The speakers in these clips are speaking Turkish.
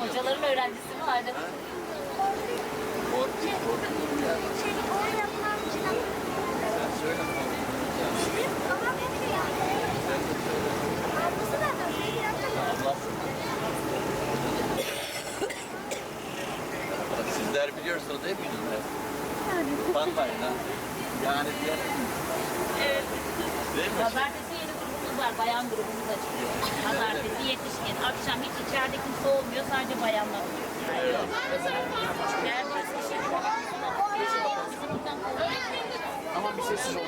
öğrencisi vardı. Korktu, korktu ya. Şey, o yapmam için Sen söyle. ama beni ya. Sen de söyle. Ablası da da bir dakika. Allah. Sizler biliyorsunuz hepiniz de. Utanmayın ha. Yani diğer Evet. değil mi? Pazartesi yeni grubumuz var. Bayan grubumuz açılıyor. Pazartesi yetişkin. İçeride kimse olmuyor. Sadece bayanlar oluyor. Buradan Ama bir sessiz olun.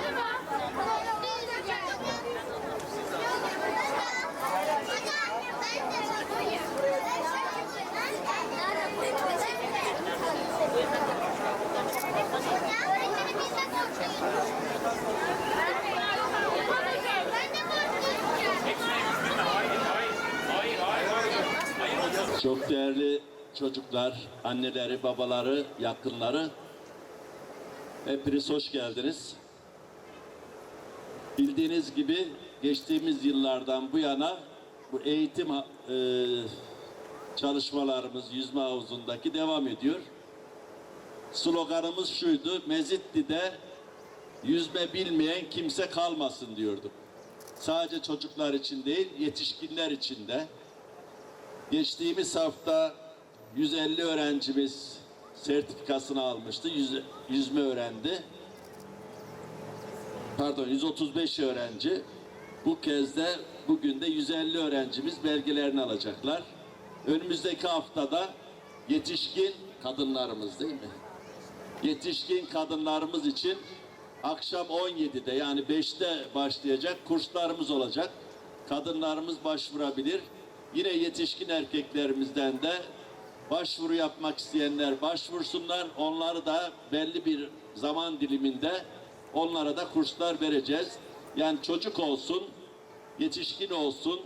Çok değerli çocuklar, anneleri, babaları, yakınları, hepiniz hoş geldiniz. Bildiğiniz gibi geçtiğimiz yıllardan bu yana bu eğitim e, çalışmalarımız yüzme havuzundaki devam ediyor. Sloganımız şuydu, Mezitli'de yüzme bilmeyen kimse kalmasın diyorduk. Sadece çocuklar için değil, yetişkinler için de. Geçtiğimiz hafta 150 öğrencimiz sertifikasını almıştı. Yüz- yüzme öğrendi. Pardon 135 öğrenci. Bu kez de bugün de 150 öğrencimiz belgelerini alacaklar. Önümüzdeki haftada yetişkin kadınlarımız değil mi? Yetişkin kadınlarımız için akşam 17'de yani 5'te başlayacak kurslarımız olacak. Kadınlarımız başvurabilir. Yine yetişkin erkeklerimizden de başvuru yapmak isteyenler başvursunlar. Onları da belli bir zaman diliminde onlara da kurslar vereceğiz. Yani çocuk olsun, yetişkin olsun,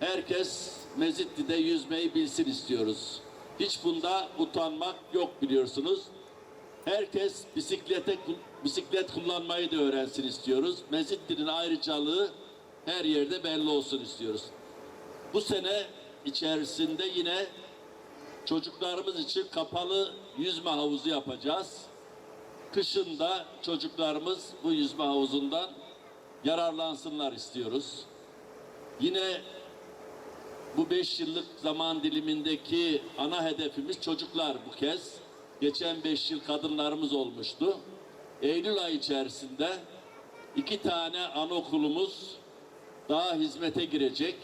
herkes Mezitli'de yüzmeyi bilsin istiyoruz. Hiç bunda utanmak yok biliyorsunuz. Herkes bisiklete bisiklet kullanmayı da öğrensin istiyoruz. Mezitli'nin ayrıcalığı her yerde belli olsun istiyoruz. Bu sene içerisinde yine çocuklarımız için kapalı yüzme havuzu yapacağız. Kışın da çocuklarımız bu yüzme havuzundan yararlansınlar istiyoruz. Yine bu beş yıllık zaman dilimindeki ana hedefimiz çocuklar bu kez. Geçen beş yıl kadınlarımız olmuştu. Eylül ayı içerisinde iki tane anaokulumuz daha hizmete girecek.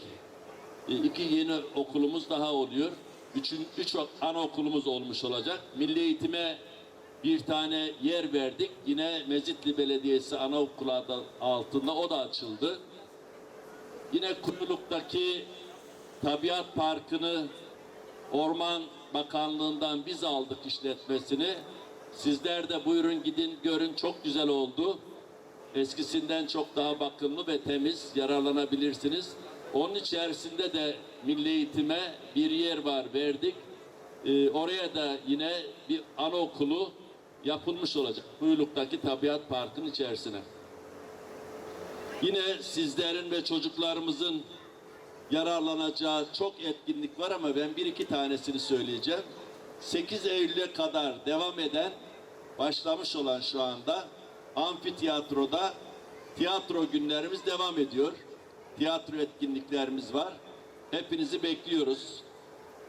E, İki yeni okulumuz daha oluyor. Üçün, üç anaokulumuz olmuş olacak. Milli eğitime bir tane yer verdik. Yine Mezitli Belediyesi anaokulu altında o da açıldı. Yine Kuyuluk'taki Tabiat Parkı'nı Orman Bakanlığı'ndan biz aldık işletmesini. Sizler de buyurun gidin görün çok güzel oldu. Eskisinden çok daha bakımlı ve temiz yararlanabilirsiniz. Onun içerisinde de milli eğitime bir yer var verdik. Ee, oraya da yine bir anaokulu yapılmış olacak. Kuyuluk'taki Tabiat Parkı'nın içerisine. Yine sizlerin ve çocuklarımızın yararlanacağı çok etkinlik var ama ben bir iki tanesini söyleyeceğim. 8 Eylül'e kadar devam eden, başlamış olan şu anda amfiteyatroda tiyatro günlerimiz devam ediyor. Tiyatro etkinliklerimiz var. Hepinizi bekliyoruz.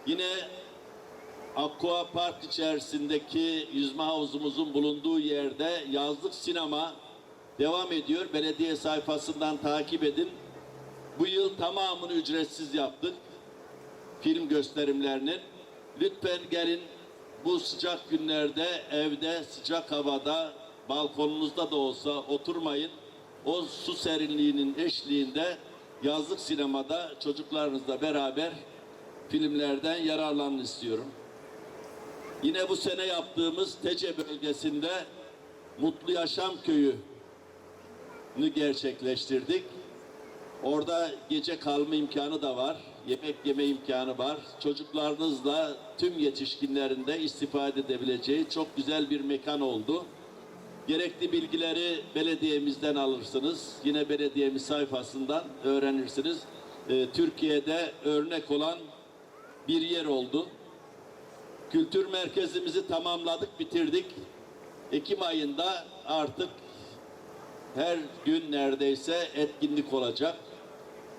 Yine Aqua Park içerisindeki yüzme havuzumuzun bulunduğu yerde yazlık sinema devam ediyor. Belediye sayfasından takip edin. Bu yıl tamamını ücretsiz yaptık. Film gösterimlerinin. Lütfen gelin bu sıcak günlerde evde sıcak havada balkonunuzda da olsa oturmayın. O su serinliğinin eşliğinde yazlık sinemada çocuklarınızla beraber filmlerden yararlanın istiyorum. Yine bu sene yaptığımız Tece bölgesinde Mutlu Yaşam Köyü gerçekleştirdik. Orada gece kalma imkanı da var. Yemek yeme imkanı var. Çocuklarınızla tüm yetişkinlerin de istifade edebileceği çok güzel bir mekan oldu. Gerekli bilgileri belediyemizden alırsınız. Yine belediyemiz sayfasından öğrenirsiniz. Ee, Türkiye'de örnek olan bir yer oldu. Kültür merkezimizi tamamladık, bitirdik. Ekim ayında artık her gün neredeyse etkinlik olacak.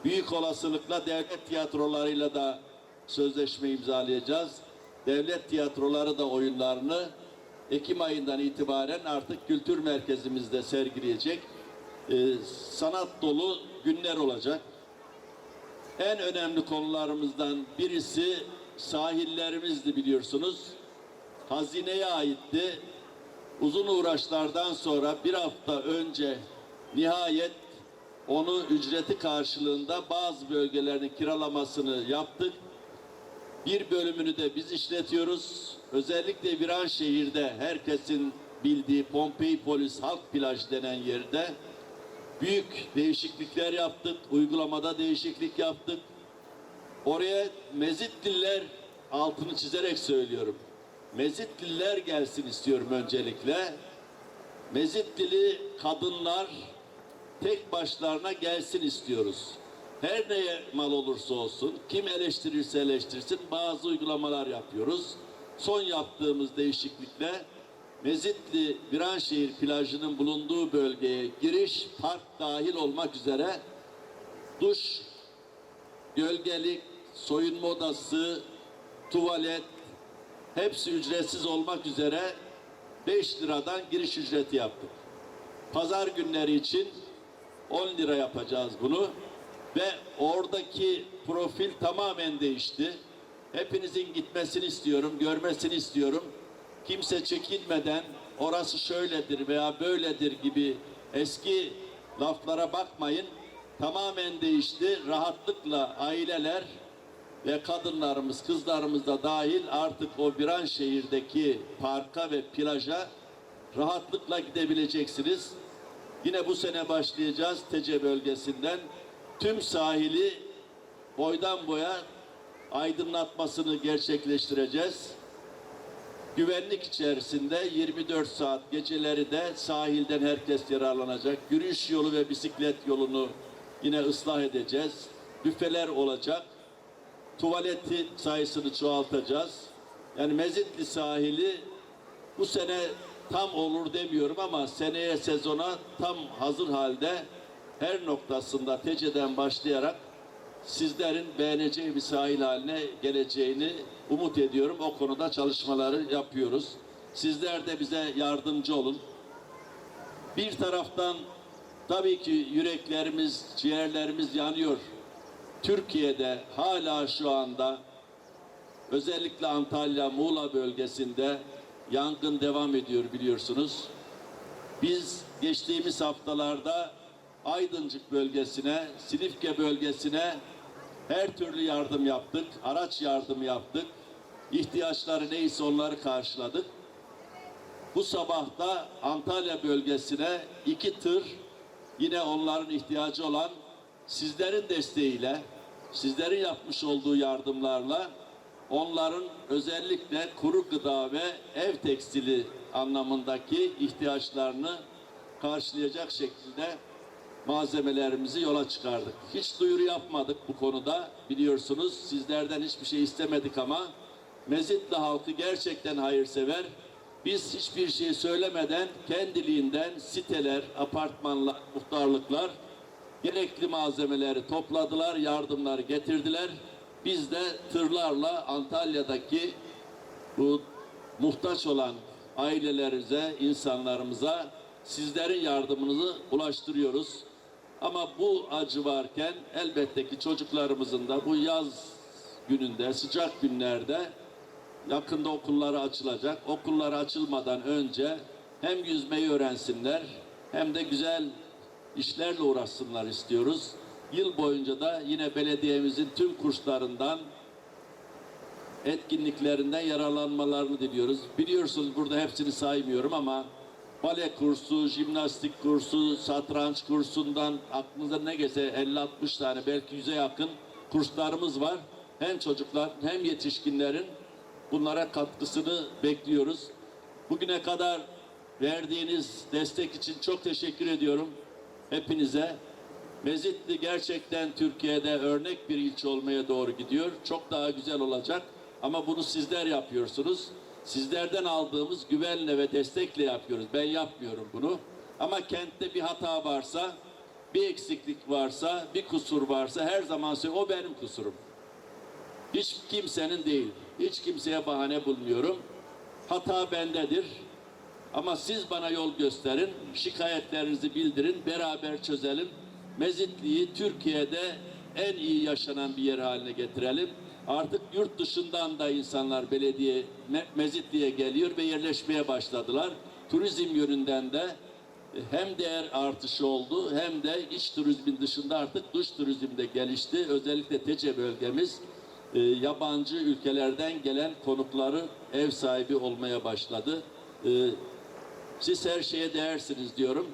Büyük olasılıkla devlet tiyatrolarıyla da sözleşme imzalayacağız. Devlet tiyatroları da oyunlarını Ekim ayından itibaren artık kültür merkezimizde sergileyecek. Ee, sanat dolu günler olacak. En önemli konularımızdan birisi sahillerimizdi biliyorsunuz. Hazineye aitti. Uzun uğraşlardan sonra bir hafta önce nihayet onu ücreti karşılığında bazı bölgelerin kiralamasını yaptık. Bir bölümünü de biz işletiyoruz. Özellikle Viranşehir'de herkesin bildiği Pompei Polis Halk Plaj denen yerde büyük değişiklikler yaptık. Uygulamada değişiklik yaptık. Oraya Mezitliler altını çizerek söylüyorum. Mezitliler gelsin istiyorum öncelikle. Mezitlili kadınlar tek başlarına gelsin istiyoruz. Her neye mal olursa olsun, kim eleştirirse eleştirsin bazı uygulamalar yapıyoruz. Son yaptığımız değişiklikle Mezitli Viranşehir plajının bulunduğu bölgeye giriş park dahil olmak üzere duş, gölgelik, soyunma odası, tuvalet hepsi ücretsiz olmak üzere 5 liradan giriş ücreti yaptık. Pazar günleri için 10 lira yapacağız bunu ve oradaki profil tamamen değişti. Hepinizin gitmesini istiyorum, görmesini istiyorum. Kimse çekinmeden orası şöyledir veya böyledir gibi eski laflara bakmayın. Tamamen değişti. Rahatlıkla aileler ve kadınlarımız, kızlarımız da dahil artık o Biran şehirdeki parka ve plaja rahatlıkla gidebileceksiniz. Yine bu sene başlayacağız Tece bölgesinden. Tüm sahili boydan boya aydınlatmasını gerçekleştireceğiz. Güvenlik içerisinde 24 saat geceleri de sahilden herkes yararlanacak. Yürüyüş yolu ve bisiklet yolunu yine ıslah edeceğiz. Büfeler olacak. Tuvaleti sayısını çoğaltacağız. Yani Mezitli sahili bu sene tam olur demiyorum ama seneye sezona tam hazır halde her noktasında Tece'den başlayarak sizlerin beğeneceği bir sahil haline geleceğini umut ediyorum. O konuda çalışmaları yapıyoruz. Sizler de bize yardımcı olun. Bir taraftan tabii ki yüreklerimiz, ciğerlerimiz yanıyor. Türkiye'de hala şu anda özellikle Antalya, Muğla bölgesinde yangın devam ediyor biliyorsunuz. Biz geçtiğimiz haftalarda Aydıncık bölgesine, Silifke bölgesine her türlü yardım yaptık, araç yardımı yaptık. İhtiyaçları neyse onları karşıladık. Bu sabah da Antalya bölgesine iki tır yine onların ihtiyacı olan sizlerin desteğiyle, sizlerin yapmış olduğu yardımlarla onların özellikle kuru gıda ve ev tekstili anlamındaki ihtiyaçlarını karşılayacak şekilde malzemelerimizi yola çıkardık. Hiç duyuru yapmadık bu konuda biliyorsunuz. Sizlerden hiçbir şey istemedik ama Mezitli halkı gerçekten hayırsever. Biz hiçbir şey söylemeden kendiliğinden siteler, apartmanlar, muhtarlıklar gerekli malzemeleri topladılar, yardımları getirdiler. Biz de tırlarla Antalya'daki bu muhtaç olan ailelerimize, insanlarımıza sizlerin yardımınızı ulaştırıyoruz. Ama bu acı varken elbette ki çocuklarımızın da bu yaz gününde, sıcak günlerde yakında okulları açılacak. Okulları açılmadan önce hem yüzmeyi öğrensinler hem de güzel işlerle uğraşsınlar istiyoruz. Yıl boyunca da yine belediyemizin tüm kurslarından etkinliklerinden yararlanmalarını diliyoruz. Biliyorsunuz burada hepsini saymıyorum ama bale kursu, jimnastik kursu, satranç kursundan aklınıza ne gelse 50-60 tane belki 100'e yakın kurslarımız var. Hem çocuklar hem yetişkinlerin bunlara katkısını bekliyoruz. Bugüne kadar verdiğiniz destek için çok teşekkür ediyorum hepinize. Mezitli gerçekten Türkiye'de örnek bir ilçe olmaya doğru gidiyor. Çok daha güzel olacak. Ama bunu sizler yapıyorsunuz. Sizlerden aldığımız güvenle ve destekle yapıyoruz. Ben yapmıyorum bunu. Ama kentte bir hata varsa, bir eksiklik varsa, bir kusur varsa her zaman söylüyorum. O benim kusurum. Hiç kimsenin değil. Hiç kimseye bahane bulmuyorum. Hata bendedir. Ama siz bana yol gösterin, şikayetlerinizi bildirin, beraber çözelim. Mezitli'yi Türkiye'de en iyi yaşanan bir yer haline getirelim. Artık yurt dışından da insanlar belediye Me- Mezitli'ye geliyor ve yerleşmeye başladılar. Turizm yönünden de e, hem değer artışı oldu hem de iç turizmin dışında artık dış turizm de gelişti. Özellikle Tece bölgemiz e, yabancı ülkelerden gelen konukları ev sahibi olmaya başladı. E, siz her şeye değersiniz diyorum.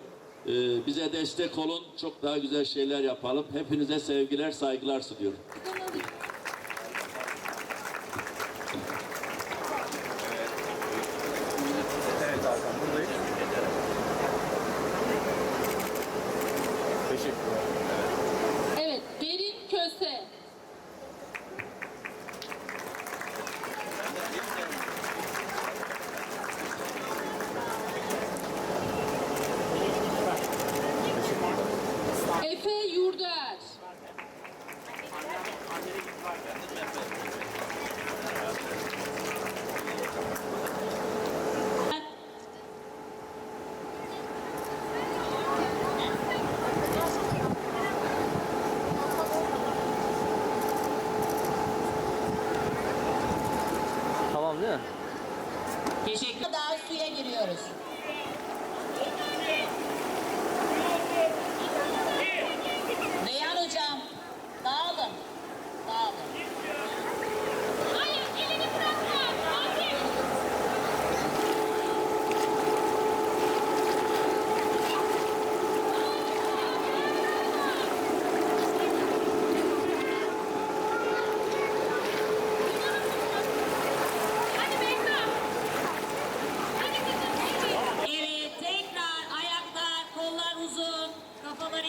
Ee, bize destek olun. Çok daha güzel şeyler yapalım. Hepinize sevgiler, saygılar sunuyorum.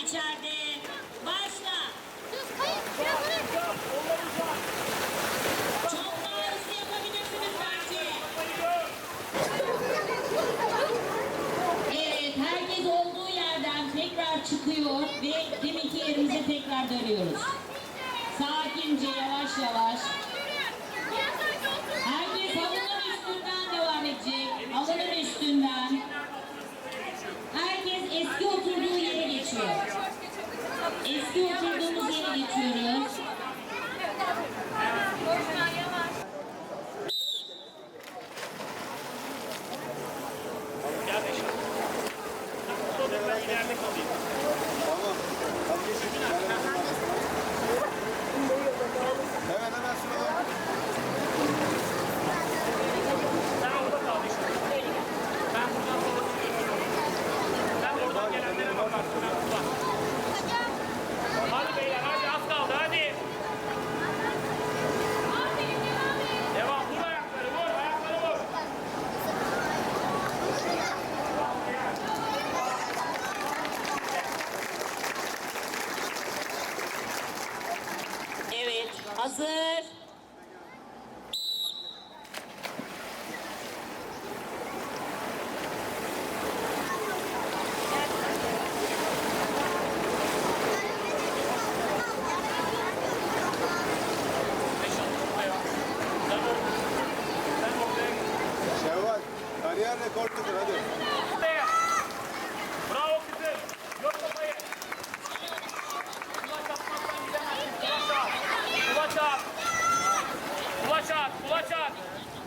İçeride. Başla. Düz kayıp. Biraz öne. Çok daha hızlı yapabilirsiniz bence. Evet, herkes olduğu yerden tekrar çıkıyor ve deminki yerimize tekrar dönüyoruz. Sakince, yavaş yavaş. Herkes halının üstünden devam edecek. Halının üstünden.